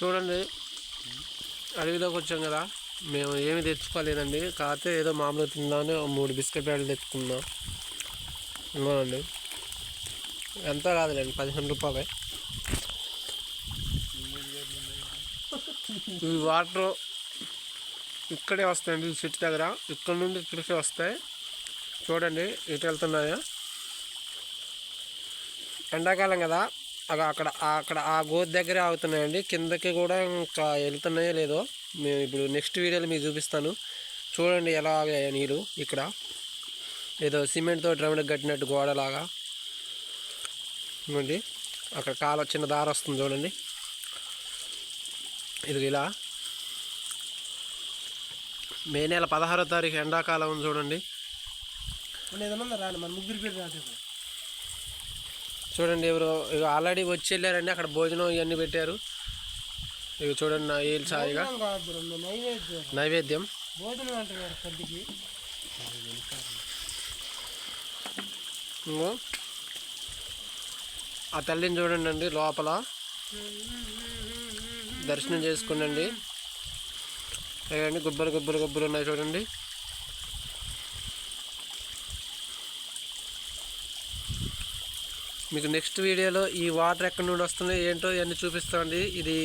చూడండి. అడవిలోకి వచ్చాం కదా. మేము ఏమి తెచ్చుకోలేదండి. కాకపోతే ఏదో మామూలుగా తిందామని మూడు బిస్కెట్ ప్యాకెట్లు తెచ్చుకుందాం ఇవ్వండి ఎంత కాదులేండి పదిహేను రూపాయలే. ఈ వాటర్ ఇక్కడే వస్తాయండి ఈ చెట్టు దగ్గర. ఇక్కడ నుండి ఇక్కడికే వస్తాయి. చూడండి ఇటు వెళ్తున్నాయా? ఎండాకాలం కదా. అగ అక్కడ అక్కడ ఆ గోతి దగ్గరే ఆగుతున్నాయండి. కిందకి కూడా ఇంకా వెళ్తున్నాయో లేదో మేము ఇప్పుడు నెక్స్ట్ వీడియోలో మీకు చూపిస్తాను. చూడండి ఎలా ఆగాయో నీరు ఇక్కడ. ఏదో సిమెంట్తో డ్రమ్కి కట్టినట్టు గోడలాగా. ఇవ్వండి అక్కడ కాల చిన్న దారి వస్తుంది చూడండి. ఇది ఇలా. మే నెల పదహారో తారీఖు ఎండాకాలం చూడండి. ఏదన్నా రాని? మన ముగ్గురు పేరు రాసేది చూడండి ఎవరు ఇక ఆల్రెడీ వచ్చి వెళ్ళారండి అక్కడ భోజనం ఇవన్నీ పెట్టారు. ఇక చూడండి నా వీళ్ళు సాయిగా. నైవేద్యం. ఇంకో ఆ తల్లిని చూడండి అండి లోపల. దర్శనం చేసుకోండి చూడండి గుబ్బలు గుబ్బలు గుబ్బలు ఉన్నాయి చూడండి. మీకు నెక్స్ట్ వీడియోలో ఈ వాటర్ ఎక్కడి నుండి వస్తున్నాయి ఏంటో ఇవన్నీ చూపిస్తామండి. ఇది